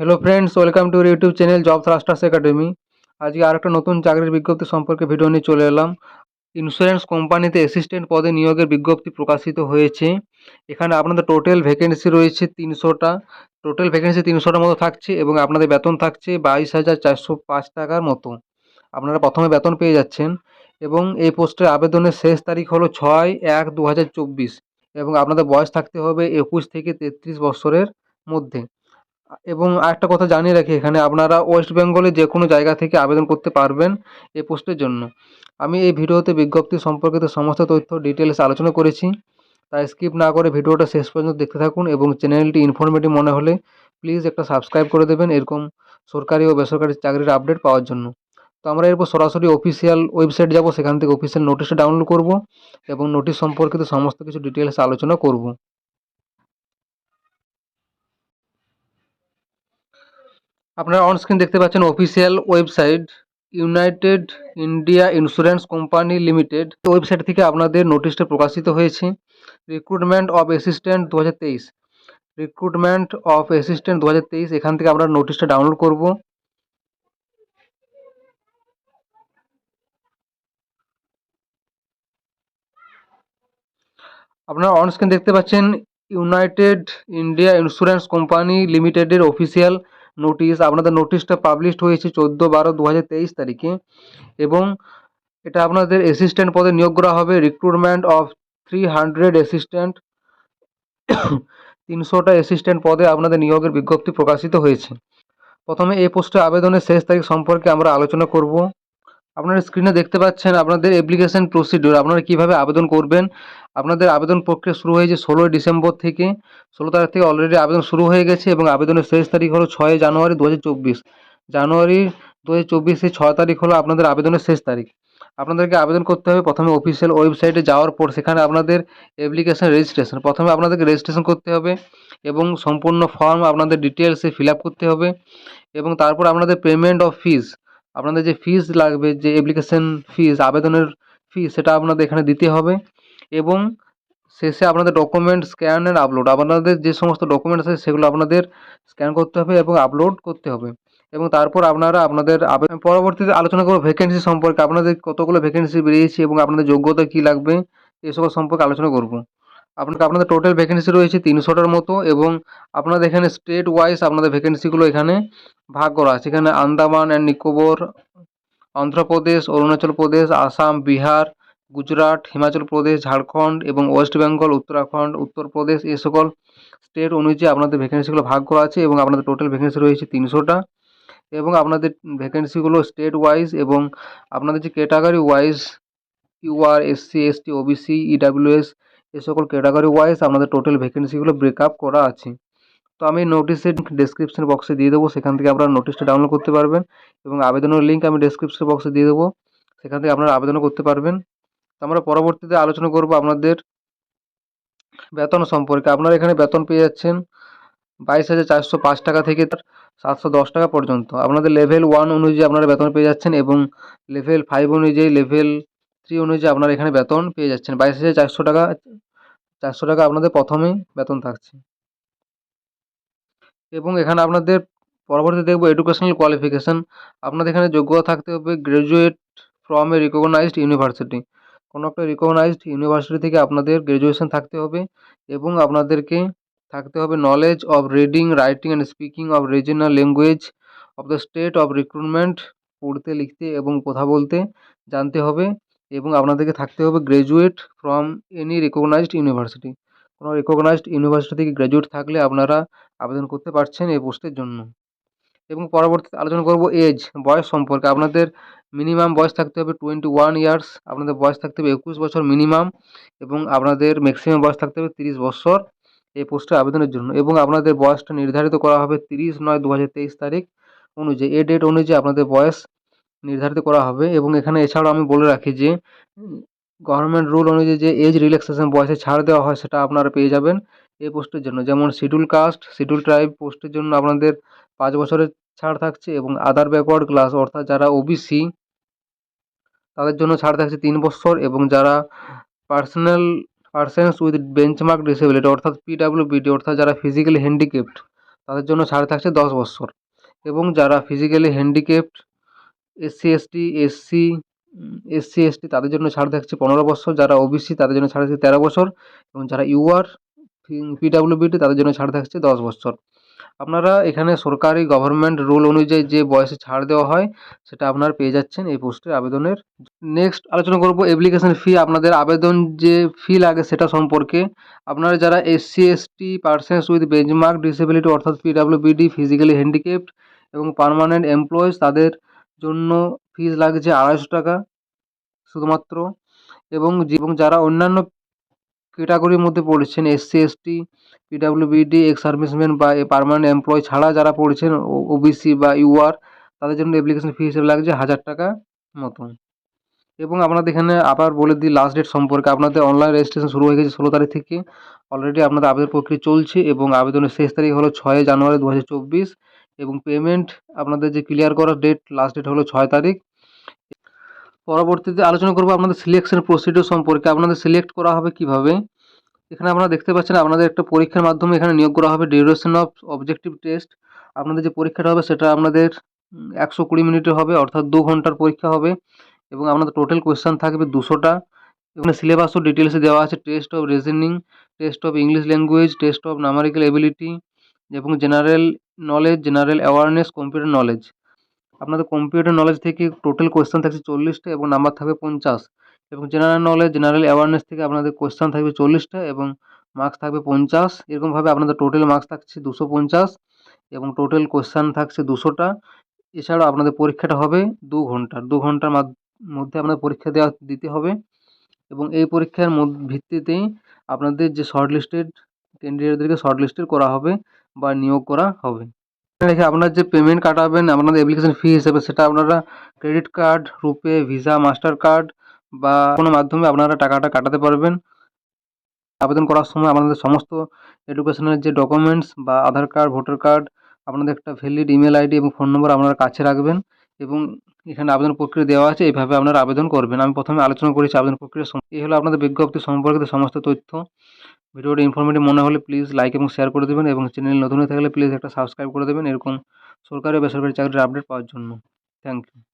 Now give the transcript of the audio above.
Hello friends welcome to YouTube channel Job Thrusters Academy আজকে আরেকটা নতুন চাকরির বিজ্ঞপ্তি সম্পর্কে ভিডিও নিয়ে চলে এলাম। ইন্স্যুরেন্স কোম্পানিতে অ্যাসিস্ট্যান্ট পদে নিয়োগের বিজ্ঞপ্তি প্রকাশিত হয়েছে। এখানে আপনাদের টোটাল ভ্যাকেন্সি রয়েছে তিনশোটা। টোটাল ভ্যাকেন্সি তিনশোটার মতো থাকছে এবং আপনাদের বেতন থাকছে বাইশ হাজার চারশো পাঁচ টাকার মতো। আপনারা প্রথমে বেতন পেয়ে যাচ্ছেন এবং এই পোস্টের আবেদনের শেষ তারিখ হলো ছয় এক দু এবং আপনাদের বয়স থাকতে হবে একুশ থেকে তেত্রিশ বছরের মধ্যে। এবং আরেকটা কথা জানিয়ে রাখি এখানে, আপনারা ওয়েস্ট বেঙ্গলে যে কোনো জায়গা থেকে আবেদন করতে পারবেন এই পোস্টের জন্য। আমি এই ভিডিওতে বিজ্ঞপ্তি সম্পর্কিত সমস্ত তথ্য ডিটেলস আলোচনা করেছি। তাই স্কিপ না করে ভিডিওটা শেষ পর্যন্ত দেখতে থাকুন এবং চ্যানেলটি ইনফরমেটিভ মনে হলে প্লিজ একটা সাবস্ক্রাইব করে দেবেন এরকম সরকারি ও বেসরকারি চাকরির আপডেট পাওয়ার জন্য। তো আমরা এরপর সরাসরি অফিসিয়াল ওয়েবসাইট যাব, সেখান থেকে অফিসিয়াল নোটিশটা ডাউনলোড করব এবং নোটিশ সম্পর্কিত সমস্ত কিছু ডিটেলস আলোচনা করব। আপনারা অন স্ক্রিন দেখতে পাচ্ছেন official website United India Insurance Company Limited website থেকে আপনাদের নোটিশটা প্রকাশিত হয়েছে। রিক্রুটমেন্ট অফ অ্যাসিস্ট্যান্ট দু হাজার তেইশ। রিক্রুটমেন্ট অফ অ্যাসিস্ট্যান্ট দু হাজার তেইশ, এখান থেকে আমরা নোটিশটা ডাউনলোড করব। আপনারা অন স্ক্রিন দেখতে পাচ্ছেন ইউনাইটেড ইন্ডিয়া ইন্স্যুরেন্স কোম্পানি লিমিটেডের অফিসিয়াল নোটিশ আপনাদের নোটিশটা পাবলিশড হয়েছে চোদ্দ বারো দু তারিখে এবং এটা আপনাদের অ্যাসিস্ট্যান্ট পদে নিয়োগ করা হবে। Recruitment of three hundred assistant তিনশোটা অ্যাসিস্ট্যান্ট পদে আপনাদের নিয়োগের বিজ্ঞপ্তি প্রকাশিত হয়েছে। প্রথমে এই পোস্টে আবেদনের শেষ তারিখ সম্পর্কে আমরা আলোচনা করব। আপনারা স্ক্রিনে দেখতে পাচ্ছেন আপনাদের অ্যাপ্লিকেশন প্রসিডিউর আপনারা কীভাবে আবেদন করবেন? আপনাদের আবেদন প্রক্রিয়া শুরু হয়েছে ষোলোই ডিসেম্বর থেকে। ষোলো তারিখ থেকে অলরেডি আবেদন শুরু হয়ে গেছে এবং আবেদনের শেষ তারিখ হলো ছয় জানুয়ারি দু হাজার চব্বিশ। জানুয়ারি দু হাজার চব্বিশে ছয় তারিখ হলো আপনাদের আবেদনের শেষ তারিখ। আপনাদেরকে আবেদন করতে হবে প্রথমে অফিসিয়াল ওয়েবসাইটে যাওয়ার পর সেখানে আপনাদের অ্যাপ্লিকেশন রেজিস্ট্রেশন প্রথমে আপনাদেরকে রেজিস্ট্রেশন করতে হবে এবং সম্পূর্ণ ফর্ম আপনাদের ডিটেলসে ফিল করতে হবে এবং তারপর আপনাদের পেমেন্ট অফ ফিস আপনাদের যে ফিস লাগবে, যে অ্যাপ্লিকেশন ফিস আবেদনের ফি সেটা আপনাদের এখানে দিতে হবে এবং শেষে আপনাদের ডকুমেন্ট স্ক্যান অ্যান্ড আপলোড আপনাদের যে সমস্ত ডকুমেন্টস আছে সেগুলো আপনাদের স্ক্যান করতে হবে এবং আপলোড করতে হবে এবং তারপর আপনারা আপনাদের পরবর্তীতে আলোচনা করব ভ্যাকেন্সি সম্পর্কে, আপনাদের কতগুলো ভ্যাকেন্সি বেরিয়েছে এবং আপনাদের যোগ্যতা কী লাগবে এসব সম্পর্কে আলোচনা করব। আপনাকে আপনাদের টোটাল ভ্যাকেন্সি রয়েছে তিনশোটার মতো এবং আপনাদের এখানে স্টেট ওয়াইজ আপনাদের ভ্যাকেন্সিগুলো এখানে ভাগ করা আছে। এখানে আন্দামান অ্যান্ড নিকোবর, অন্ধ্রপ্রদেশ, অরুণাচল প্রদেশ, আসাম, বিহার, গুজরাট, হিমাচল প্রদেশ, ঝাড়খণ্ড এবং ওয়েস্ট বেঙ্গল, উত্তরাখণ্ড, উত্তরপ্রদেশ, এ সকল স্টেট অনুযায়ী আপনাদের ভ্যাকেন্সিগুলো ভাগ করা আছে এবং আপনাদের টোটাল ভ্যাকেন্সি রয়েছে তিনশোটা এবং আপনাদের ভ্যাকেন্সিগুলো স্টেট ওয়াইজ এবং আপনাদের যে category wise UR SC ST OBC EWS এ সকল ক্যাটাগরি ওয়াইজ আপনাদের টোটাল ভ্যাকেন্সিগুলো ব্রেকআপ করা আছে। তো আমি নোটিশের ডেসক্রিপশন বক্সে দিয়ে দেবো, সেখান থেকে আপনারা নোটিশটা ডাউনলোড করতে পারবেন এবং আবেদনের লিঙ্ক আমি ডেসক্রিপশন বক্সে দিয়ে দেবো, সেখান থেকে আপনারা আবেদনও করতে পারবেন। তো আমরা পরবর্তীতে আলোচনা করব আপনাদের বেতন সম্পর্কে। আপনারা এখানে বেতন পেয়ে যাচ্ছেন বাইশ হাজার চারশো পাঁচ টাকা থেকে তার সাতশো দশ টাকা পর্যন্ত। আপনাদের লেভেল ওয়ান অনুযায়ী আপনারা বেতন পেয়ে যাচ্ছেন এবং লেভেল ফাইভ অনুযায়ী লেভেল থ্রি অনুযায়ী আপনারা এখানে বেতন পেয়ে যাচ্ছেন। বাইশ হাজার চারশো টাকা চারশো টাকা আপনাদের প্রথমেই বেতন থাকছে। এবং এখানে আপনাদের পরবর্তী দেখব এডুকেশনাল কোয়ালিফিকেশান আপনাদের এখানে যোগ্যতা থাকতে হবে graduate from a recognised university কোনো একটা রিকগনাইজড ইউনিভার্সিটি থেকে আপনাদের গ্র্যাজুয়েশন থাকতে হবে এবং আপনাদেরকে থাকতে হবে knowledge of reading writing and speaking of regional language of the state of recruitment পড়তে, লিখতে এবং কথা বলতে জানতে হবে। এবং আপনাদেরকে থাকতে হবে graduate from any recognised university কোনো রিকগনাইজড ইউনিভার্সিটি থেকে গ্র্যাজুয়েট থাকলে আপনারা আবেদন করতে পারছেন এই পোস্টের জন্য। এবং পরবর্তীতে আলোচনা করব এজ বয়স সম্পর্কে। আপনাদের মিনিমাম বয়স থাকতে হবে টোয়েন্টি ওয়ান ইয়ার্স আপনাদের বয়স থাকতে হবে একুশ বছর মিনিমাম এবং আপনাদের ম্যাক্সিমাম বয়স থাকতে হবে তিরিশ বছর এই পোস্টে আবেদনের জন্য। এবং আপনাদের বয়সটা নির্ধারিত করা হবে তিরিশ নয় দু তারিখ অনুযায়ী। এ ডেট অনুযায়ী আপনাদের বয়স নির্ধারিত করা হবে এবং এখানে এছাড়াও আমি বলে রাখি যে গভর্নমেন্ট রুল অনুযায়ী যে এজ রিল্যাক্সেশন বয়সে ছাড় দেওয়া হয় সেটা আপনারা পেয়ে যাবেন এই পোস্টের জন্য। যেমন শিডিউল কাস্ট শিডিউল ট্রাইব পোস্টের জন্য আপনাদের পাঁচ বছরের ছাড় থাকছে এবং আদার ব্যাকওয়ার্ড ক্লাস অর্থাৎ যারা ওবিসি তাদের জন্য ছাড় থাকছে তিন বছর এবং যারা personal persons with benchmark disability অর্থাৎ পিডাব্লিউবিডি অর্থাৎ যারা ফিজিক্যালি হ্যান্ডিক্যাপ্ট তাদের জন্য ছাড় থাকছে দশ বৎসর এবং যারা physically handicapped SC, ST, SC SC, ST তাদের জন্য ছাড় থাকছে পনেরো বছর, যারা ওবিসি তাদের জন্য ছাড় থাকছে তেরো বছর, এবং যারা ইউআর পিডাব্লিউবিটি তাদের জন্য ছাড় থাকছে দশ বছর। আপনারা এখানে সরকারি গভর্নমেন্ট রুল অনুযায়ী যে বয়সে ছাড় দেওয়া হয়, সেটা আপনারা পেয়ে যাচ্ছেন এই পোস্টের আবেদনের। নেক্সট আলোচনা করব অ্যাপ্লিকেশন ফি আপনাদের আবেদন যে ফি লাগে সেটা সম্পর্কে। আপনারা যারা SC, ST persons with benchmark disability অর্থাৎ পিডাব্লিউবিডি ফিজিক্যালি হ্যান্ডিক্যাপড এবং পার্মানেন্ট এমপ্লয়িজ তাদের জন্য ফিজ লাগছে আড়াইশো টাকা শুধুমাত্র। এবং এবং যারা অন্যান্য ক্যাটাগরির মধ্যে পড়ছেন SC ST PWBD ex serviceman বা পার্মানেন্ট এমপ্লয় ছাড়া যারা পড়ছেন ওবিসি বা ইউআর তাদের জন্য অ্যাপ্লিকেশন ফি হিসেবে লাগছে হাজার টাকা মতন। এবং আপনাদের এখানে আবার বলে দিই লাস্ট ডেট সম্পর্কে। আপনাদের অনলাইন রেজিস্ট্রেশন শুরু হয়ে গেছে ষোলো তারিখ থেকে। অলরেডি আপনাদের আবেদন প্রক্রিয়া চলছে এবং আবেদনের শেষ তারিখ হলো ছয় জানুয়ারি দু হাজার চব্বিশ। এবং পেমেন্ট আপনাদের যে ক্লিয়ার করার ডেট লাস্ট ডেট হলো ছয় তারিখ। পরবর্তীতে আলোচনা করব আপনাদের সিলেকশন প্রসিডিউর সম্পর্কে। আপনাদের সিলেক্ট করা হবে কীভাবে? এখানে আপনারা দেখতে পাচ্ছেন আপনাদের একটা পরীক্ষার মাধ্যমে এখানে নিয়োগ করা হবে ডিউরেশন অফ অবজেক্টিভ টেস্ট আপনাদের যে পরীক্ষাটা হবে সেটা আপনাদের একশো কুড়ি মিনিটের হবে, অর্থাৎ দু ঘণ্টার পরীক্ষা হবে এবং আপনাদের টোটাল কোয়েশ্চেন থাকবে দুশোটা। এখানে সিলেবাসও ডিটেলসে দেওয়া আছে। Test of reasoning test of English language test of numerical ability এবং general knowledge general awareness computer knowledge আপনাদের কম্পিউটার নলেজ থেকে টোটাল কোয়েশ্চেন থাকছে চল্লিশটা এবং নাম্বার থাকবে পঞ্চাশ। এবং জেনারেল নলেজ জেনারেল অ্যাওয়ারনেস থেকে আপনাদের কোয়েশ্চেন থাকবে চল্লিশটা এবং মার্কস থাকবে পঞ্চাশ। এরকমভাবে আপনাদের টোটাল মার্কস থাকছে দুশো পঞ্চাশ এবং টোটাল কোয়েশ্চেন থাকছে দুশোটা। এছাড়াও আপনাদের পরীক্ষাটা হবে দু ঘণ্টার দু ঘণ্টার মধ্যে আপনাদের পরীক্ষা দেওয়া দিতে হবে। এবং এই পরীক্ষার ভিত্তিতেই আপনাদের যে শর্ট লিস্টেড ক্যান্ডিডেটদেরকে শর্ট লিস্টেড করা হবে বা নিয়োগ করা হবে। রেখে আপনার যে পেমেন্ট কাটাবেন, আপনাদের অ্যাপ্লিকেশন ফি হিসেবে সেটা আপনারা credit card RuPay Visa Mastercard বা কোনো মাধ্যমে আপনারা টাকাটা কাটাতে পারবেন। আবেদন করার সময় আপনাদের সমস্ত এডুকেশনের যে ডকুমেন্টস বা আধার কার্ড ভোটার কার্ড আপনাদের একটা ভ্যালিড ইমেল আইডি এবং ফোন নম্বর আপনারা কাছে রাখবেন এবং এখানে আবেদন প্রক্রিয়া দেওয়া আছে, এইভাবে আপনারা আবেদন করবেন। আমি প্রথমে আলোচনা করেছি আবেদন প্রক্রিয়া এই হলো আপনাদের বিজ্ঞপ্তি সম্পর্কিত সমস্ত তথ্য। ভিডিওটি ইনফরমেটিভ মনে হলে প্লিজ লাইক এবং শেয়ার করে দেবেন এবং চ্যানেল নতুন হয়ে থাকলে প্লিজ একটা সাবস্ক্রাইব করে দেবেন এরকম সরকারি ও বেসরকারি চাকরির আপডেট পাওয়ার জন্য। Thank you